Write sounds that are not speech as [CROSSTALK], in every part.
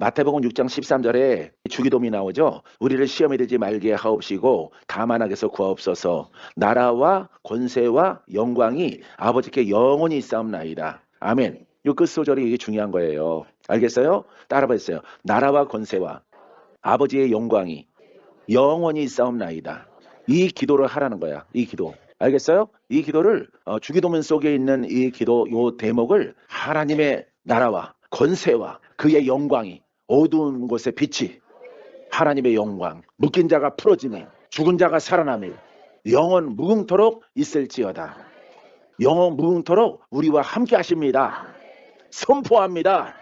마태복음 6장 13절에 주기도문이 나오죠. 우리를 시험에 들지 말게 하옵시고 다만 하게서 구하옵소서. 나라와 권세와 영광이 아버지께 영원히 있사옵나이다. 아멘. 요 끝소절이 이게 중요한 거예요. 알겠어요? 따라봐 주세요. 나라와 권세와 아버지의 영광이 영원히 있사옵나이다. 이 기도를 하라는 거야. 이 기도. 알겠어요? 이 기도를 어, 주기도문 속에 있는 이 기도 요 대목을 하나님의 나라와 권세와 그의 영광이 어두운 곳에 빛이 하나님의 영광 묶인 자가 풀어지니 죽은 자가 살아나며 영원 무궁토록 있을지어다. 영원 무궁토록 우리와 함께 하십니다. 선포합니다.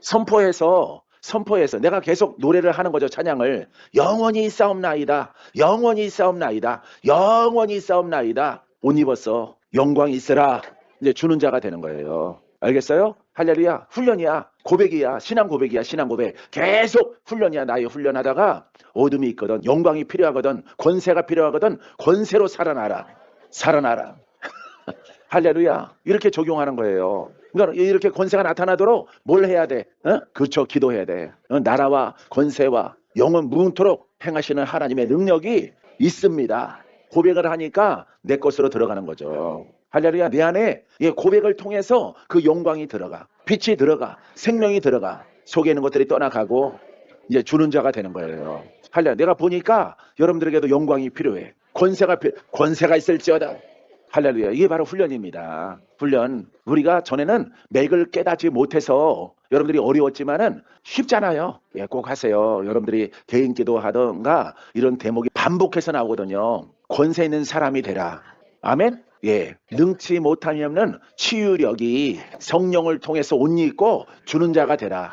선포해서 선포해서 내가 계속 노래를 하는 거죠 찬양을 영원히 싸움나이다 영원히 싸움나이다 영원히 싸움나이다 옷 입었어 영광이 있으라 이제 주는 자가 되는 거예요 알겠어요 할렐루야 훈련이야 고백이야 신앙 고백이야 신앙 고백 계속 훈련이야 나의 훈련하다가 어둠이 있거든 영광이 필요하거든 권세가 필요하거든 권세로 살아나라 살아나라 [LAUGHS] 할렐루야 이렇게 적용하는 거예요. 그러니까 이렇게 권세가 나타나도록 뭘 해야 돼? 어? 그렇죠. 기도해야 돼. 어, 나라와 권세와 영원 무궁토록 행하시는 하나님의 능력이 있습니다. 고백을 하니까 내 것으로 들어가는 거죠. 할렐루야 내 안에 이 고백을 통해서 그 영광이 들어가 빛이 들어가 생명이 들어가 속에 있는 것들이 떠나가고 이제 주는 자가 되는 거예요. 할렐루야 내가 보니까 여러분들에게도 영광이 필요해. 권세가 필 권세가 있을지어다. 할렐루야. 이게 바로 훈련입니다. 훈련. 우리가 전에는 맥을 깨닫지 못해서 여러분들이 어려웠지만은 쉽잖아요. 예, 꼭 하세요. 여러분들이 개인 기도하던가 이런 대목이 반복해서 나오거든요. 권세 있는 사람이 되라. 아멘. 예. 능치 못하면은 치유력이 성령을 통해서 옷 입고 주는 자가 되라.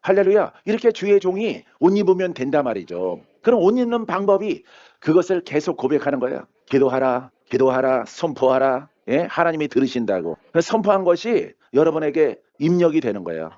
할렐루야. 이렇게 주의 종이 옷 입으면 된단 말이죠. 그럼 옷 입는 방법이 그것을 계속 고백하는 거예요. 기도하라. 기도하라, 선포하라. 예? 하나님이 들으신다고. 선포한 것이 여러분에게 입력이 되는 거예요.